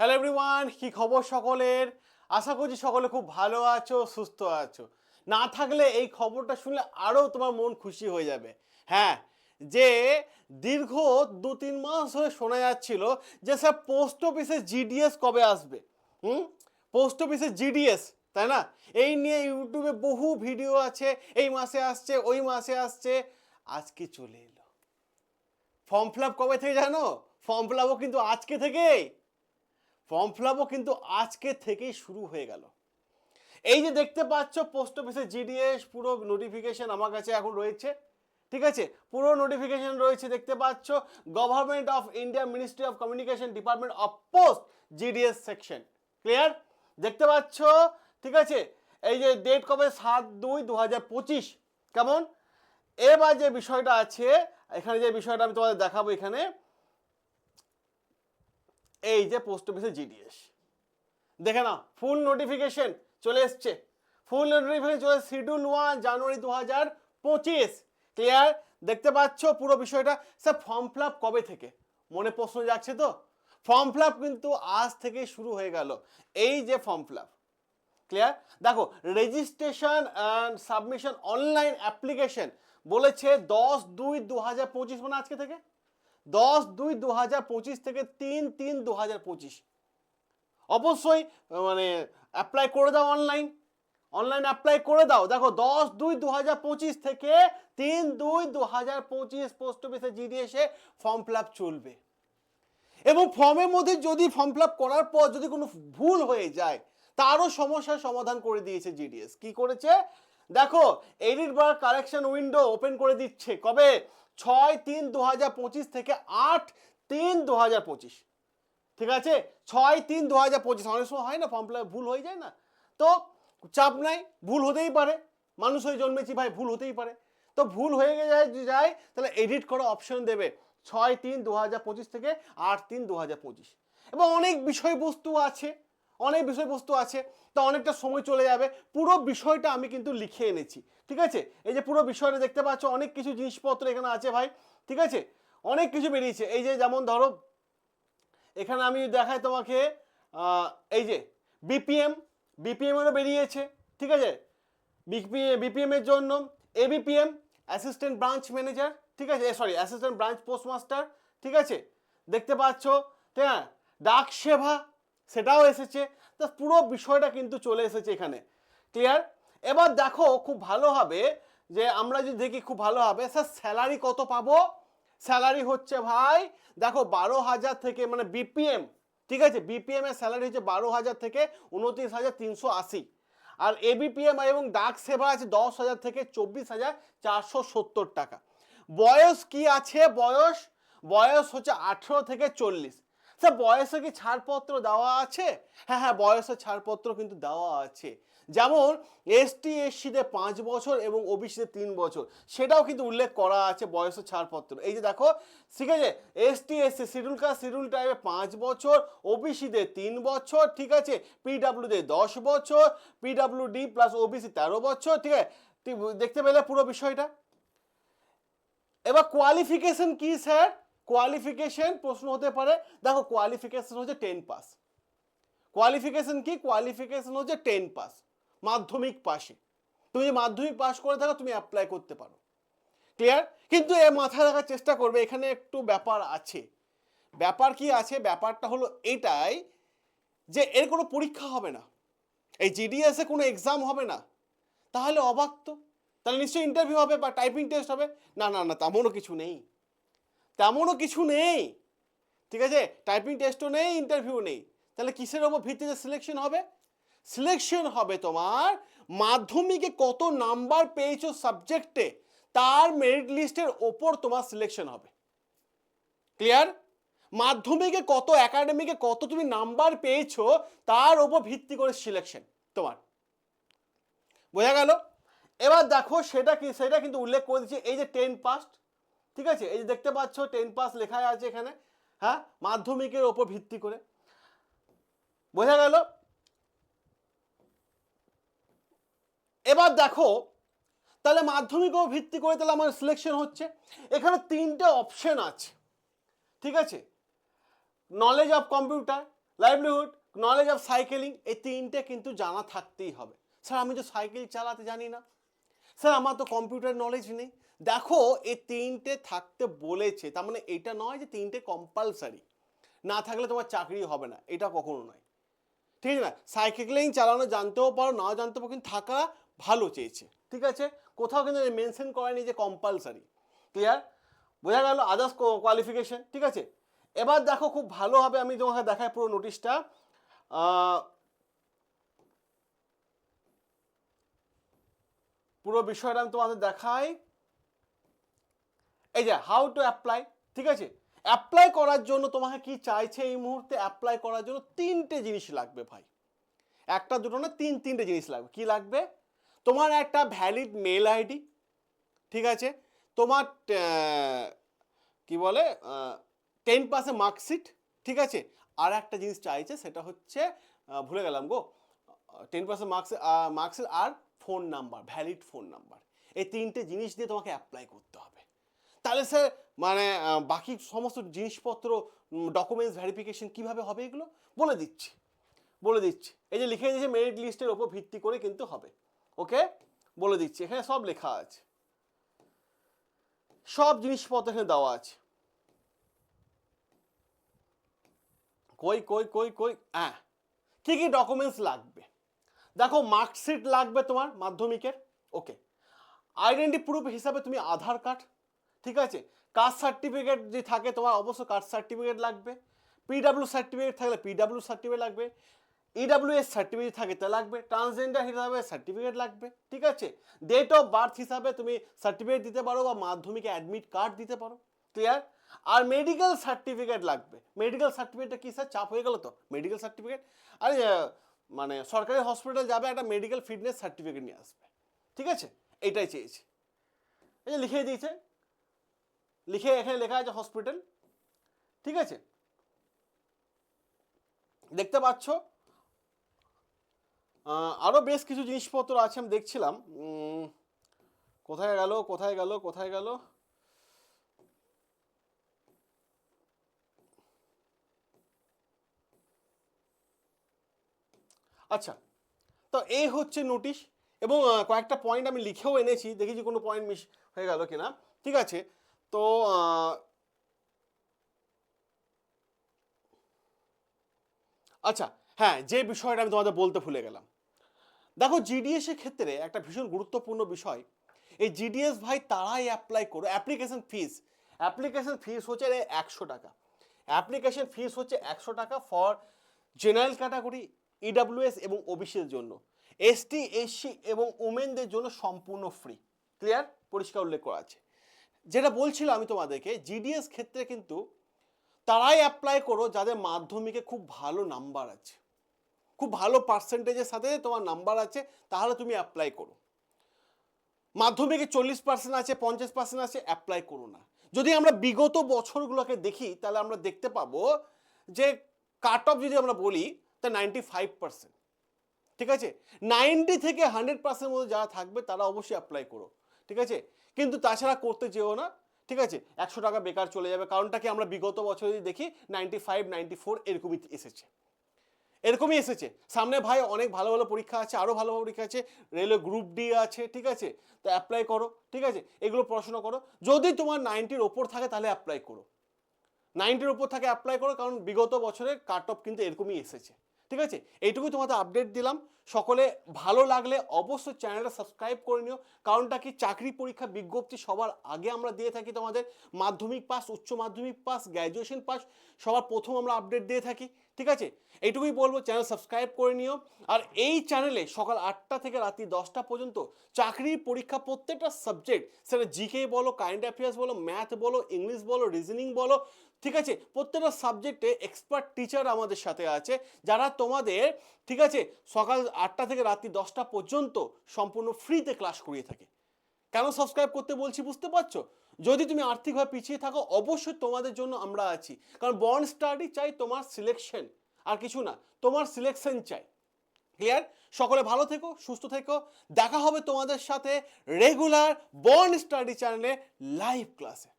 Hello everyone কি খবর সকলের? আশা করছি সকলে খুব ভালো আছো, সুস্থ আছো। না থাকলে এই খবরটা শুনলে আরও তোমার মন খুশি হয়ে যাবে। হ্যাঁ যে দীর্ঘ দু তিন মাস ধরে শোনা যাচ্ছিল যে স্যার পোস্ট অফিসে জিডিএস কবে আসবে। হুম? পোস্ট অফিসে জিডিএস তাই না? এই নিয়ে ইউটিউবে বহু ভিডিও আছে, এই মাসে আসছে, ওই মাসে আসছে। আজকে চলে এলো। ফর্ম ফিল আপ কবে থেকে জানো? ফর্ম ফিল আপও কিন্তু আজকে থেকেই। ফর্ম ফিল কিন্তু আজকে থেকেই শুরু হয়ে গেল। এই যে দেখতে পাচ্ছ, পোস্ট অফিসের জিডিএস পুরো নোটিফিকেশন আমার কাছে এখন রয়েছে। ঠিক আছে? পুরো নোটিফিকেশন রয়েছে, দেখতে পাচ্ছ government of India ministry of communication department of post GDS section clear দেখতে পাচ্ছ? ঠিক আছে? এই যে ডেট কবে? সাত দুই দু হাজার পঁচিশ। কেমন? এবার যে বিষয়টা আছে, এখানে যে বিষয়টা আমি তোমাদের দেখাবো এখানে এই যে পোস্ট অফিসের জিডিএস দেখে নাও ফুল নোটিফিকেশন চলে এসছে। ফুল নোটিফিকেশন চলে শিডিউল ওয়ান জানুয়ারি দু হাজার পঁচিশ ক্লিয়ার দেখতে পাচ্ছ পুরো বিষয়টা? স্যার ফর্ম ফিল কবে থেকে? মনে প্রশ্ন যাচ্ছে তো? ফর্ম ফিল কিন্তু আজ থেকে শুরু হয়ে গেল। এই যে ফর্ম ফিল ক্লিয়ার দেখো registration and submission online application বলেছে দশ দুই দু হাজার পঁচিশ মানে আজকে থেকে? দশ দুই দু হাজার পঁচিশ থেকে তিন তিন দু হাজার পঁচিশ। অবশ্যই মানে অ্যাপ্লাই করে দাও অনলাইন অনলাইন অ্যাপ্লাই করে দাও। দেখো, দশ দুই দু হাজার পঁচিশ থেকে তিন দুই দু হাজার পঁচিশ পোস্ট অফিসে জিডিএসে ফর্ম ফিল আপ চলবে। এবং ফর্মের মধ্যে যদি ফর্ম ফিল আপ করার পর যদি কোনো ভুল হয়ে যায়, তারও সমস্যার সমাধান করে দিয়েছে জিডিএস। কি করেছে? দেখো এডিট বার কারেকশন উইন্ডো ওপেন করে দিচ্ছে। কবে? ছয় তিন দু হাজার পঁচিশ থেকে আট তিন দু হাজার পঁচিশ। ঠিক আছে? ছয় তিন দু হাজার পঁচিশ। অনেক সময় হয় না ফর্ম ফিল ভুল হয়ে যায় না? তো চাপ নাই, ভুল হতেই পারে। মানুষ হয়ে জন্মেছি ভাই, ভুল হতেই পারে। তো ভুল হয়ে যায় যায়, তাহলে এডিট করা অপশন দেবে। ছয় তিন দু হাজার পঁচিশ থেকে আট তিন দু হাজার পঁচিশ। এবং অনেক বিষয়বস্তু আছে। অনেক বিষয়বস্তু আছে, তা অনেকটা সময় চলে যাবে। পুরো বিষয়টা আমি কিন্তু লিখে এনেছি, ঠিক আছে? এই যে পুরো বিষয়টা দেখতে পাচ্ছ, অনেক কিছু জিনিসপত্র এখানে আছে ভাই, ঠিক আছে? অনেক কিছু বেরিয়েছে। এই যে যেমন ধরো, এখানে আমি দেখাই তোমাকে এই যে বিপিএম বিপিএমেরও বেরিয়েছে, ঠিক আছে? বিপিএম এর জন্য এবিপিএম অ্যাসিস্ট্যান্ট ব্রাঞ্চ ম্যানেজার ঠিক আছে? সরি অ্যাসিস্ট্যান্ট ব্রাঞ্চ পোস্টমাস্টার ঠিক আছে? দেখতে পাচ্ছ আছে ডাক সেবা সেটাও এসেছে। তো পুরো বিষয়টা কিন্তু চলে এসেছে এখানে। ক্লিয়ার এবার দেখো, খুব ভালো হবে যে আমরা যদি দেখি খুব ভালো হবে স্যার স্যালারি কত পাবো? স্যালারি হচ্ছে ভাই, দেখো, বারো হাজার থেকে মানে বিপিএম ঠিক আছে? বিপিএম এর স্যালারি হচ্ছে বারো হাজার থেকে উনত্রিশ হাজার তিনশো আশি। আর এবিপিএম এবং ডাক সেবা আছে দশ হাজার থেকে চব্বিশ হাজার চারশো সত্তর টাকা। বয়স কি আছে বয়স? বয়স হচ্ছে আঠেরো থেকে চল্লিশ। স্যার বয়সে কি ছাড়পত্র দেওয়া আছে? হ্যাঁ হ্যাঁ বয়সে ছাড়পত্র কিন্তু দেওয়া আছে। যেমন এসটি এসসিতে পাঁচ বছর এবং ওবিসিতে তিন বছর। সেটাও কিন্তু উল্লেখ করা আছে বয়সের ছাড়পত্র। এই যে দেখো ঠিক আছে ST SC schedule caste schedule টাইপে পাঁচ বছর ওবিসিতে তিন বছর, ঠিক আছে? পিডাব্লিউতে দশ বছর পিডাব্লিউ ডি প্লাস ওবিসি তেরো বছর, ঠিক আছে? দেখতে পেলে পুরো বিষয়টা? এবার কোয়ালিফিকেশন কি স্যার কোয়ালিফিকেশন প্রশ্ন হতে পারে। দেখো কোয়ালিফিকেশন হচ্ছে টেন পাস কোয়ালিফিকেশন কি? কোয়ালিফিকেশন হচ্ছে টেন পাস মাধ্যমিক পাশে তুমি যদি মাধ্যমিক পাস করে থাকো, তুমি অ্যাপ্লাই করতে পারো। ক্লিয়ার কিন্তু এ মাথায় রাখার চেষ্টা করবে। এখানে একটু ব্যাপার আছে। ব্যাপার কি আছে? ব্যাপারটা হলো এটাই যে এর কোনো পরীক্ষা হবে না। এই জিডিএসে কোনো এক্সাম হবে না। তাহলে অবাক তো। তাহলে নিশ্চয়ই ইন্টারভিউ হবে বা টাইপিং টেস্ট হবে। না না না, তেমনও কিছু নেই। তেমনও কিছু নেই। ঠিক আছে? টাইপিং টেস্টও নেই ইন্টারভিউ নেই। তাহলে কিসের ওপর ভিত্তিতে সিলেকশন হবে? সিলেকশন হবে তোমার মাধ্যমিকে কত নাম্বার পেয়েছ সাবজেক্টে তার মেরিট লিস্টের ওপর তোমার সিলেকশন হবে। ক্লিয়ার মাধ্যমিকে কত একাডেমিকে কত তুমি নাম্বার পেয়েছ, তার ওপর ভিত্তি করে সিলেকশন তোমার। বোঝা গেল? এবার দেখো, সেটা কি, সেটা কিন্তু উল্লেখ করে দিচ্ছি। এই যে টেন পাস্ট ঠিক আছে? এই যে দেখতে পাচ্ছ টেন পাস লেখা আছে এখানে হ্যাঁ? মাধ্যমিকের ওপর ভিত্তি করে। বোঝা গেল? এবার দেখো, তাহলে মাধ্যমিকের উপর ভিত্তি করে তাহলে আমার সিলেকশন হচ্ছে। এখানে তিনটে অপশন আছে, ঠিক আছে? Knowledge of computer livelihood knowledge of cycling এই তিনটে কিন্তু জানা থাকতেই হবে। স্যার, আমি তো সাইকেল চালাতে জানি না। স্যার, আমার তো কম্পিউটার নলেজ নেই। দেখো, এই তিনটে থাকতে বলেছে, তার মানে এটা নয় যে তিনটে কম্পালসারি না থাকলে তোমার চাকরি হবে না, এটা কখনো নয়। ঠিক আছে না? সাইকেলিং চালানো জানতেও পারো, নাও জানতে পারো, কিন্তু থাকা ভালো চেয়েছে। ঠিক আছে? কোথাও কিন্তু মেনশন করেনি যে কম্পালসারি ক্লিয়ার বোঝা গেল আদার্স কোয়ালিফিকেশন ঠিক আছে? এবার দেখো খুব ভালোভাবে আমি তোমাকে দেখাই পুরো নোটিশটা পুরো বিষয়টা আমি তোমাদের দেখাই। এই যে হাউ টু অ্যাপ্লাই ঠিক আছে? অ্যাপ্লাই করার জন্য তোমাকে কি চাইছে এই মুহূর্তে? অ্যাপ্লাই করার জন্য তিনটে জিনিস লাগবে ভাই। একটা, দুটো না, তিন, তিনটে জিনিস লাগবে। কি লাগবে? তোমার একটা ভ্যালিড মেল আইডি ঠিক আছে? তোমার কি বলে টেন পাসে মার্কশিট ঠিক আছে? আর একটা জিনিস চাইছে, সেটা হচ্ছে ভুলে গেলাম গো। টেন পার্সেন্ট মার্কস মার্কসের আর phone number valid phone number এই তিনটে জিনিস দিয়ে তোমাকে অ্যাপ্লাই করতে হবে। তাহলে স্যার মানে বাকি সমস্ত জিনিসপত্র ডকুমেন্টস ভেরিফিকেশন কীভাবে হবে এগুলো? বলে দিচ্ছি। বলে দিচ্ছি। এই যে লিখে দিয়েছে মেরিট লিস্টের ওপর ভিত্তি করে কিন্তু হবে। ওকে? বলে দিচ্ছি। এখানে সব লেখা আছে। সব জিনিসপত্র এখানে দেওয়া আছে। কই কই কই কই? হ্যাঁ। কী কী ডকুমেন্টস লাগবে? দেখো মার্কশিট লাগবে তোমার, মাধ্যমিকের। ওকে। আইডেন্টি প্রুফ হিসাবে তুমি আধার কার্ড ঠিক আছে? কাস্ট সার্টিফিকেট যদি থাকে তোমার অবশ্য কাস্ট সার্টিফিকেট লাগবে। পিডাব্লিউ সার্টিফিকেট থাকলে পিডাব্লিউ সার্টিফিকেট লাগবে। ইডাব্লিউ এস সার্টিফিকেট থাকে তা লাগবে। ট্রান্সজেন্ডার হিসাবে সার্টিফিকেট লাগবে। ঠিক আছে? ডেট অফ বার্থ হিসাবে তুমি সার্টিফিকেট দিতে পারো বা মাধ্যমিকে অ্যাডমিট কার্ড দিতে পারো। ক্লিয়ার আর মেডিকেল সার্টিফিকেট লাগবে। মেডিকেল সার্টিফিকেটটা কী স্যার চাপ হয়ে গেল তো? মেডিকেল সার্টিফিকেট আরে মানে সরকারি হসপিটাল যাবে, একটা মেডিকেল ফিটনেস সার্টিফিকেট নিয়ে আসবে। ঠিক আছে? এইটাই চেয়েছি। এই যে লিখে দিয়েছে। লিখে এখানে লেখা আছে হসপিটাল ঠিক আছে? দেখতে পাচ্ছ? আহ, আরও বেশ কিছু জিনিসপত্র আছে আমি দেখছিলাম। কোথায় গেল কোথায় গেল কোথায় গেল? আচ্ছা তো এই হচ্ছে নোটিশ এবং কয়েকটা পয়েন্ট আমি লিখেও এনেছি দেখেছি কোনো পয়েন্ট মিস হয়ে গেল কিনা। ঠিক আছে তো আচ্ছা হ্যাঁ যে বিষয়টা আমি তোমাদের বলতে ভুলে গেলাম। দেখো জিডিএস এর ক্ষেত্রে একটা ভীষণ গুরুত্বপূর্ণ বিষয়। এই জিডিএস ভাই তারাই অ্যাপ্লাই করো অ্যাপ্লিকেশন ফিস অ্যাপ্লিকেশন ফিস হচ্ছে একশো টাকা। অ্যাপ্লিকেশন ফিস হচ্ছে একশো টাকা ফর জেনারেল ক্যাটাগরি ইডাব্লিউএস এবং ওবিসির জন্য। এসটি এসসি এবং উমেনদের জন্য সম্পূর্ণ ফ্রি ক্লিয়ার পরিষ্কার উল্লেখ করা আছে। যেটা বলছিলাম আমি তোমাদেরকে জিডিএস ক্ষেত্রে কিন্তু তারাই অ্যাপ্লাই করো যাদের মাধ্যমিকে খুব ভালো নাম্বার আছে। খুব ভালো পার্সেন্টেজের সাথে তোমার নাম্বার আছে, তাহলে তুমি অ্যাপ্লাই করো। মাধ্যমিকে চল্লিশ পার্সেন্ট আছে, পঞ্চাশ পার্সেন্ট আছে অ্যাপ্লাই করো না। যদি আমরা বিগত বছরগুলোকে দেখি, তাহলে আমরা দেখতে পাবো যে কাট অফ যদি আমরা বলি, তা নাইনটি ফাইভ পার্সেন্ট ঠিক আছে? নাইনটি থেকে হান্ড্রেড পার্সেন্ট মধ্যে যারা থাকবে, তারা অবশ্যই অ্যাপ্লাই করো। ঠিক আছে? কিন্তু তাছাড়া করতে যেও না, ঠিক আছে? একশো টাকা বেকার চলে যাবে, কারণটা কি? আমরা বিগত বছর দেখি নাইনটি ফাইভ নাইনটি ফোর এরকমই এসেছে। এরকমই এসেছে। সামনে ভাই অনেক ভালো ভালো পরীক্ষা আছে আরও ভালো ভালো পরীক্ষা আছে, রেলওয়ে গ্রুপ ডি আছে, ঠিক আছে? তো অ্যাপ্লাই করো, ঠিক আছে? এগুলো পড়াশোনা করো। যদি তোমার নাইনটির ওপর থাকে তাহলে অ্যাপ্লাই করো। নাইনটির ওপর থাকে অ্যাপ্লাই করো, কারণ বিগত বছরের কাট অফ কিন্তু এরকমই এসেছে। ঠিক আছে? এইটুকুই তোমাদের আপডেট দিলাম। সকলে ভালো লাগলে অবশ্যই চ্যানেলটা সাবস্ক্রাইব করে নিও। কারণটা কি? চাকরি পরীক্ষা বিজ্ঞপ্তি সবার আগে আমরা দিয়ে থাকি তোমাদের। মাধ্যমিক পাস উচ্চ মাধ্যমিক পাস গ্র্যাজুয়েশন পাস সবার প্রথম আমরা আপডেট দিয়ে থাকি। ঠিক আছে? এইটুকুই বলব চ্যানেল সাবস্ক্রাইব করে নিও। আর এই চ্যানেলে সকাল আটটা থেকে রাত্রি দশটা পর্যন্ত চাকরির পরীক্ষা প্রত্যেকটা সাবজেক্ট সেটা জিকে বলো কারেন্ট অ্যাফেয়ার্স বলো ম্যাথ বলো ইংলিশ বলো রিজনিং বলো, ঠিক আছে? প্রত্যেকটা সাবজেক্টে এক্সপার্ট টিচার আমাদের সাথে আছে, যারা তোমাদের, ঠিক আছে? সকাল আটটা থেকে রাত্রি দশটা পর্যন্ত সম্পূর্ণ ফ্রিতে ক্লাস করিয়ে থাকে। কেন সাবস্ক্রাইব করতে বলছি বুঝতে পারছ? যদি তুমি আর্থিকভাবে পিছিয়ে থাকো, অবশ্যই তোমাদের জন্য আমরা আছি। কারণ বন্ড স্টাডি চাই তোমার সিলেকশন আর কিছু না, তোমার সিলেকশন চাই। ক্লিয়ার সকলে ভালো থেকো, সুস্থ থেকো। দেখা হবে তোমাদের সাথে রেগুলার বন্ড স্টাডি চ্যানেলে লাইভ ক্লাসে